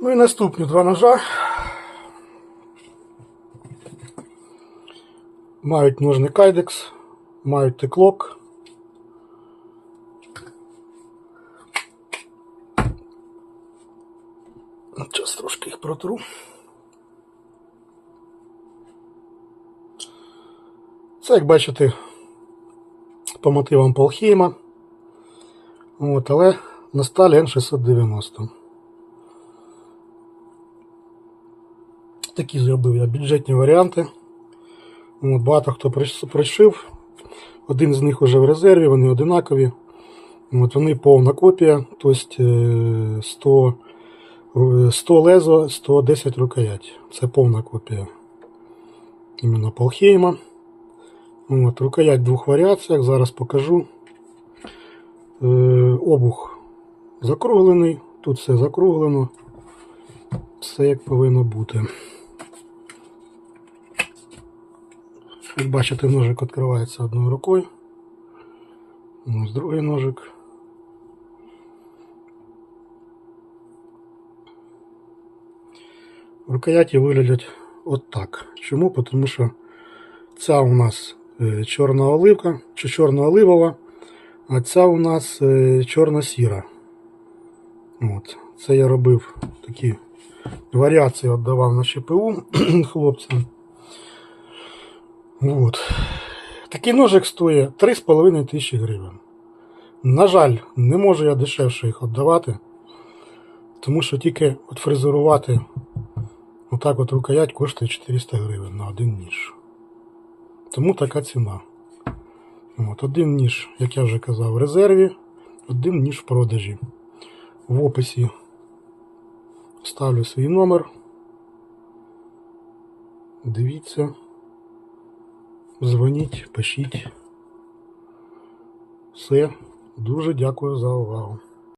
Ну і наступні два ножа. Мають ножний кайдекс, мають теклок. Зараз трошки їх протру. Це, як бачите, по мотивам Полхейма. От, але на сталі N690. Такі зробив я бюджетні варіанти. От, багато хто приш- пришив. Один з них вже в резерві, вони одинакові. От, вони повна копія, тобто е, 100, 100 лезо, 110 рукоять. Це повна копія. Іменно Полхейма. От, рукоять в двох варіаціях, зараз покажу. Е, обух закруглений, тут все закруглено. Все як повинно бути. Як бачите, ножик відкривається одною рукою. Ось другий ножик. Рукояті виглядять от так. Чому? Тому що ця у нас е, чорна оливка чи чорно-оливова, а ця у нас е, чорно-сіра. От. Це я робив такі варіації віддавав на ЧПУ хлопцям. От. Такий ножик стоїть 3,5 тисячі гривень. На жаль, не можу я дешевше їх віддавати, тому що тільки от фрезерувати отак от рукоять коштує 400 гривень на один ніж. Тому така ціна. От, один ніж, як я вже казав, в резерві, один ніж в продажі. В описі ставлю свій номер. Дивіться. Дзвоніть, пишіть. Все. Дуже дякую за увагу.